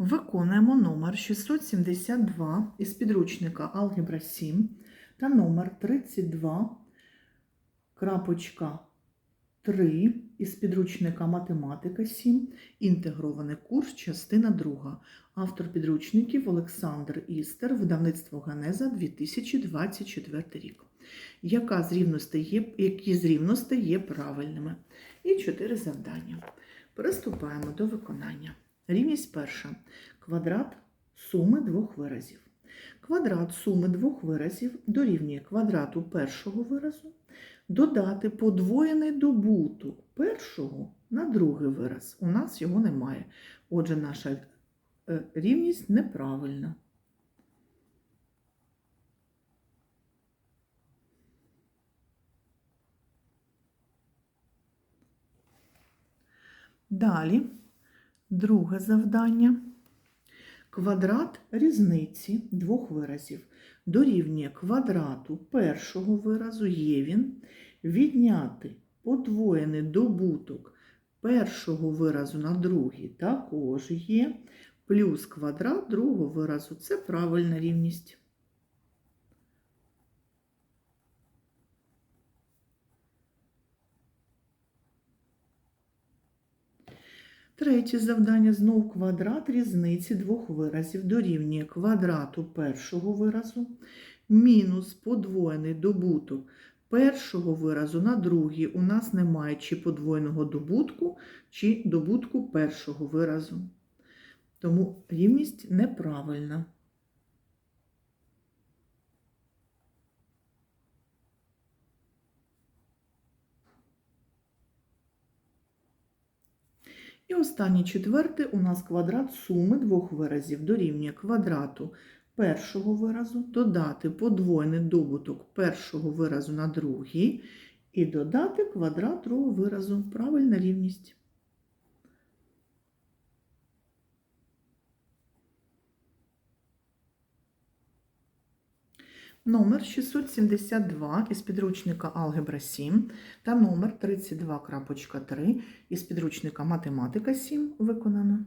Виконуємо номер 672 із підручника Алгебра 7 та номер 32 крапочка 3 із підручника Математика 7, інтегрований курс, частина 2. Автор підручників Олександр Істер, видавництво Ганеза 2024 рік. Яка з є, які з рівностей є правильними? І чотири завдання. Приступаємо до виконання. Рівність перша. Квадрат суми двох виразів. Квадрат суми двох виразів дорівнює квадрату першого виразу, додати подвоєний добуток першого на другий вираз. У нас його немає. Отже, наша е, рівність неправильна. Далі, друге завдання. Квадрат різниці двох виразів дорівнює квадрату першого виразу є він, відняти подвоєний добуток першого виразу на другий також є, плюс квадрат другого виразу це правильна рівність. Третє завдання знов квадрат різниці двох виразів дорівнює квадрату першого виразу мінус подвоєний добуток першого виразу на другий. У нас немає чи подвоєного добутку, чи добутку першого виразу. Тому рівність неправильна. І останнє четверте у нас квадрат суми двох виразів дорівнює квадрату першого виразу, додати подвоєний добуток першого виразу на другий і додати квадрат другого виразу. Правильна рівність. Номер 672 із підручника Алгебра 7 та номер 32.3 із підручника Математика 7 виконано.